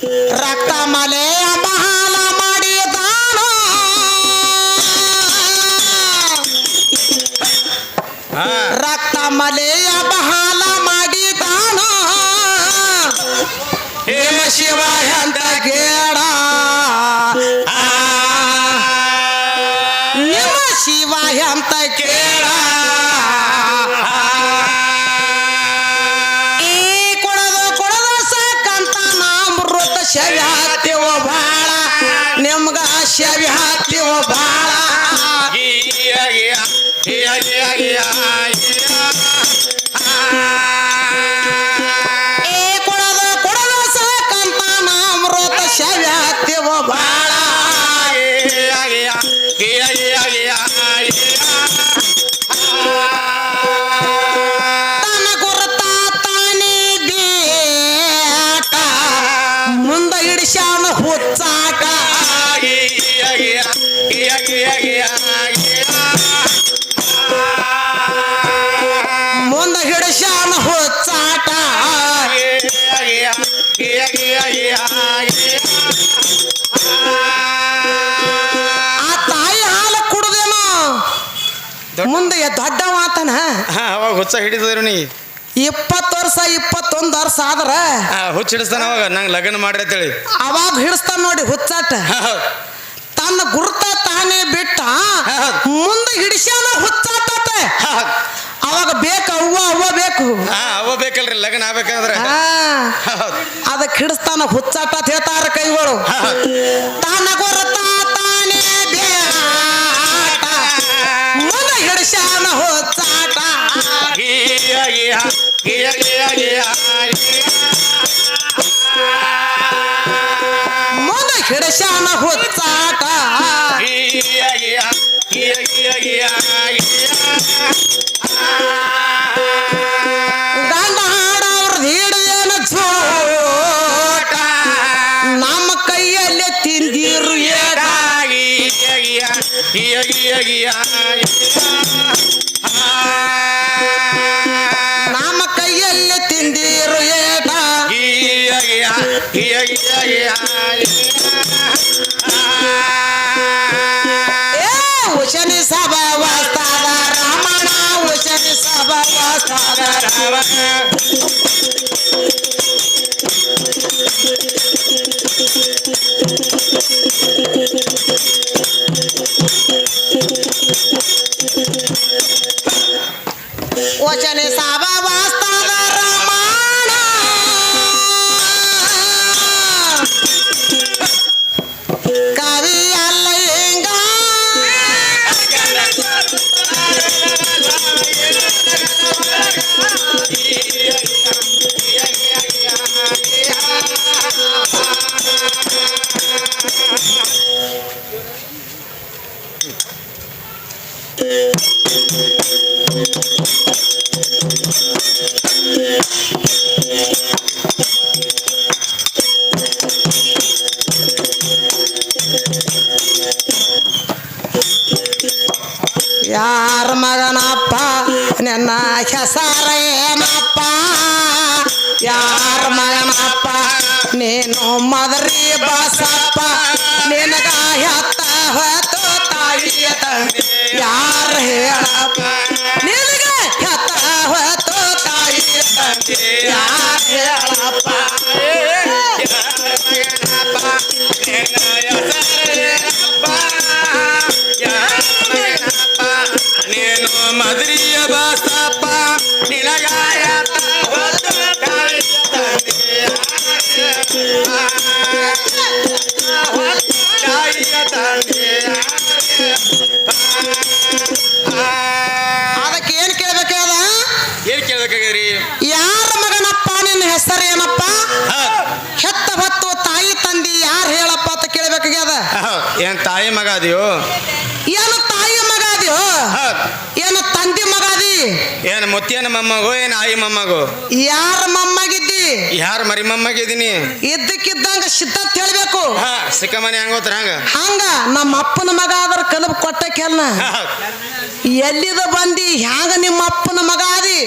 ರಕ್ತ ಮಲೆಯ ಮಹಾಲ ಮಾಡಿದಾನ? ರಕ್ತ ಮಲೆಯ ಬಹಾಲ ಮಾಡಿದಾನ? ಶಿವ ಅಂತ ಕೇಳ ಮುಂದ ಹಿಡಿಸ್ಯಾನ ಹುಚ್ಚಾಟ. ಆ ತಾಯಿ ಹಾಲು ಕುಡ್ದೇನೋ? ಮುಂದೆ ದೊಡ್ಡ ಮಾತನ ಅವಾಗ ಹುಚ್ಚ ಹಿಡಿದ್ರು ನೀ. ಇಪ್ಪತ್ತು ವರ್ಷ ಇಪ್ಪತ್ತೊಂದು ವರ್ಷ ಆದ್ರ? ಹುಚ್ಚ ಹಿಡಿಸ್ತಾನ ಅವಾಗ ನಂಗೆ ಲಗ್ನ ಮಾಡ್ರಿ ಅಂತೇಳಿ. ಅವಾಗ ಹಿಡಿಸ್ತಾನ ನೋಡಿ ಹುಚ್ಚಾಟ. ತನ್ನ ಗುರುತ ತಾನೇ ಬಿಟ್ಟ ಮುಂದೆ ಹಿಡಿಸ್ಯಾನ ಹುಚ್ಚಾಟ ಹೌದ್. ಅವಾಗ ಬೇಕು ಅವ್ವ ಅವ್ವ ಬೇಕು. ಅವ್ವ ಬೇಕಲ್ರಿ ಲಗ್ನ ಆಗ್ಬೇಕಾದ್ರೆ. ಅದಕ್ಕೆ ಹಿಡಿಸ್ತಾನ ಹುಚ್ಚಾಟ ಹೇಳ್ತಾರ ಕೈಗಳು. ತಾನ ಗುರುತ ತಾನೇ ಬೇಟ ಮುಂದೆ ಹಿಡಿಸ್ಯಾನ ಹುಚ್ಚಾಟ. ಮುಂದೆ ಹಿಡಿಸ್ಯಾನ ಹುಚ್ಚಾಟ. ನಮ್ಮ ಕೈಯಲ್ಲಿ ತಿಂದಿರು ಏಟ ಉಶನಿ ಸಭಾ ವಾಸ್ತಾದ ರಮಣ ವಚನೆ ಯಾರ ಮಗನಪ್ಪ ನಿನ್ನ ಹೆಸರ ಏನಪ್ಪ ಯಾರ ಮಗನಪ್ಪ ನೀನು ಮದರಿ ಬಸಪ್ಪ ನಿನಗ ಹೆತ್ತ ಹೊತ್ತು ತಾಯಿಯ ತಂದೆ ಯಾರ ಹೇಳಪ್ಪ ನಿನಗ ಹೆತ್ತ ಹೊತ್ತು ಏನ್ ಮುತ್ತಿಯನ ಮೊಮ್ಮಗೋ ಏನ್ ಆಯಿ ಮೊಮ್ಮಗೋ? ಯಾರ ಮಮ್ಮಗಿದ್ದಿ? ಯಾರ ಮರಿ ಮೊಮ್ಮಗಿದ್ದೀನಿ? ಇದ್ದಕ್ಕಿದ್ದಂಗ ಸಿದ್ಧಾಂತ ಹೇಳ್ಬೇಕು. ಸಿಕ್ಕ ಮನೆ ಹಂಗೋತ್ರ ಹಂಗ? ಹಂಗ ನಮ್ಮ ಅಪ್ಪನ ಮಗ ಆದ್ರ ಕಲಬ್ ಕೊಟ್ಟ ಕೆಲ್ನ ಎಲ್ಲಿದ ಬಂದಿ ಹ್ಯಾಂಗ ನಿಮ್ಮ ಅಪ್ಪನ ಮಗ ಆದಿ?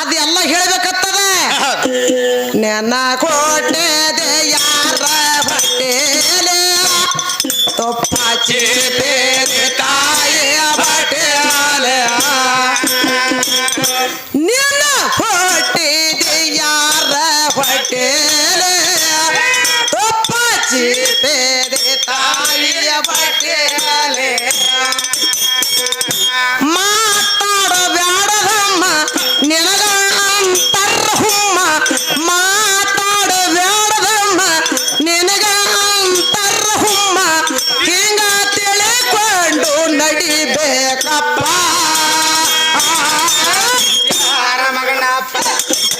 ಅದೆಲ್ಲ ಹೇಳ್ಬೇಕತ್ತದ? ನೆನ ಕೋಟೆ ಯಾರ ಬಟ್ಟೆಲೆ? ತೊಪ್ಪ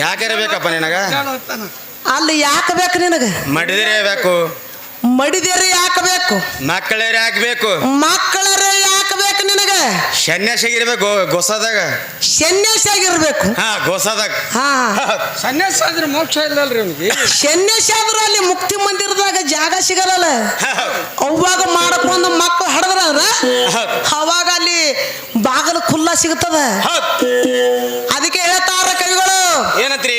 ಯಾಕಿರಬೇಕಪ್ಪ ನಿನಗ? ಅಲ್ಲಿ ಯಾಕೆ ಬೇಕು ನಿನಗ? ಮಡಿದಿರಬೇಕು ಮಡಿದೇರಿ ಯಾಕೆ ಬೇಕು? ಮಕ್ಕಳೇ ಹಾಕ್ಬೇಕು ಮಕ್ಕಳರೇ ಯಾಕೆ ಬೇಕು ನಿನಗ? ಸನ್ಯಾಸಿಗಿರ್ಬೇಕು ಗೊಸದಾಗ. ಸನ್ಯಾಸಿಯಾಗಿರ್ಬೇಕು? ಹಾ ಗೊಸದಾಗ. ಹಾ ಸನ್ಯಾಸ ಆದ್ರೆ ಮೋಕ್ಷ ಇಲ್ಲಲ್ರಿ ಅವನಿಗೆ ಸನ್ಯಾಸಿ ಆದ್ರೆ ಅಲ್ಲಿ ಮುಕ್ತಿ ಮಂದಿರದಾಗ ಜಾಗ ಸಿಗಲ್ಲ ಅವಾಗ ಮಾಡಕೊಂದು ಮಕ್ಕಳು ಹಡದ್ರ ಅವಾಗ ಅಲ್ಲಿ ಬಾಗಲು ಖುಲ್ಲ ಸಿಗ್ತದ? ಅದಕ್ಕೆ ಹೇಳ್ತಾರ ಏನಂತ್ರಿ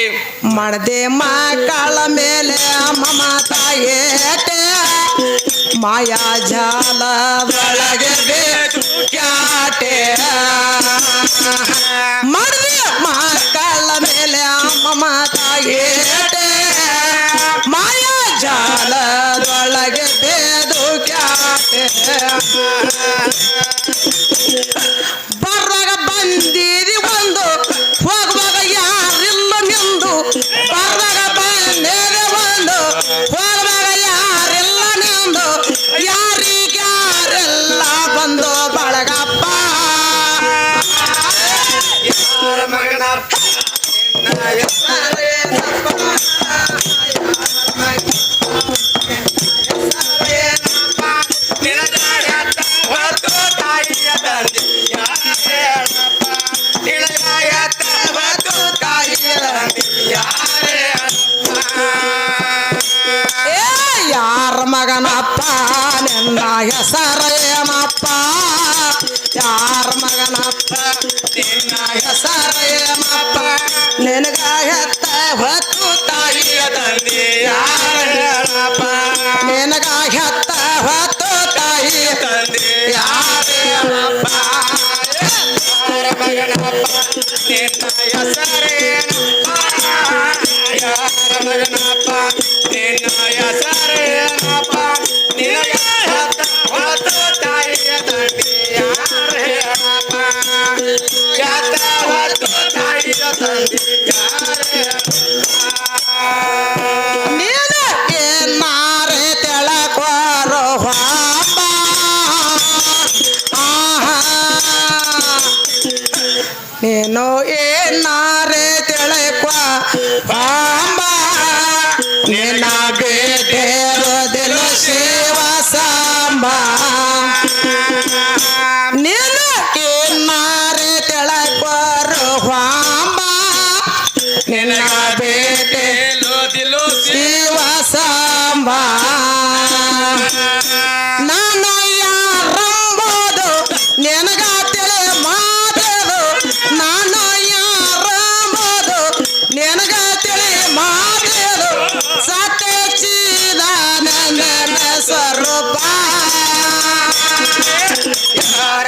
ಮಾಡದೆ ಮಕ್ಕಳ ಮೇಲೆ ಮಮತಾಯೇಟೆ ಮಾಯಾ ಜಾಲದೊಳಗೆ ಬೇಕು ಕ್ಯಾಟೆ ಮಾಡದೆ ಮಕ್ಕಳ ಮೇಲೆ ಮಮತಾಯೇಟೆ ಮಾಯಾ ಜಾಲದೊಳಗೆ ಬೇದು ಕ್ಯಾಟೆ ನಿನ್ನ ಹೆಸರೇನಪ್ಪ ಯಾರ ಮಗನಪ್ಪ? ನಿನ್ನ ಹೆಸರೇನಪ್ಪ ನಿನಗ ಹೆತ್ತ ಹೊತ್ತು ತಾಯಿಯ ತಂದೆಯ ಹೇಳಪ್ಪ. ನಿನಗ ಹೆತ್ತ ಹೊತ್ತು ತಾಯಿಯ ತಂದೆಯ ಹೇಳಪ್ಪ. ಯಾರ ಮಗನಪ್ಪ? ನಿನ್ನ ಹೆಸರೇನಪ್ಪ ಯಾರ ಮಗನಪ್ಪ? ನಿನ್ನ ಹೆಸರೇನಪ್ಪ ನೀನು ಸ್ವರೂಪ ಯಾರ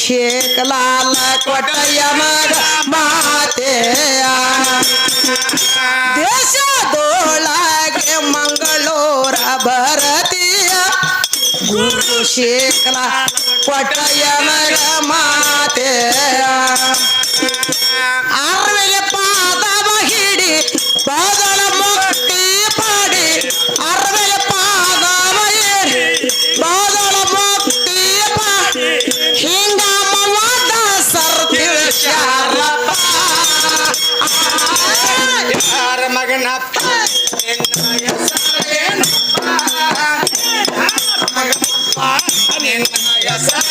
ಶೇಖಲಾಲ ಕೊಟ್ಟಯ್ಯ ಮಗ ಮಾತೆಯ ದೇಶದೊಳಗೆ ಮಂಗಳೂರ ಭರತೀಯ ಗುರು ಶೇಖಲ ಕೊಟ್ಟಯನರ ಮಾತೆ Gracias.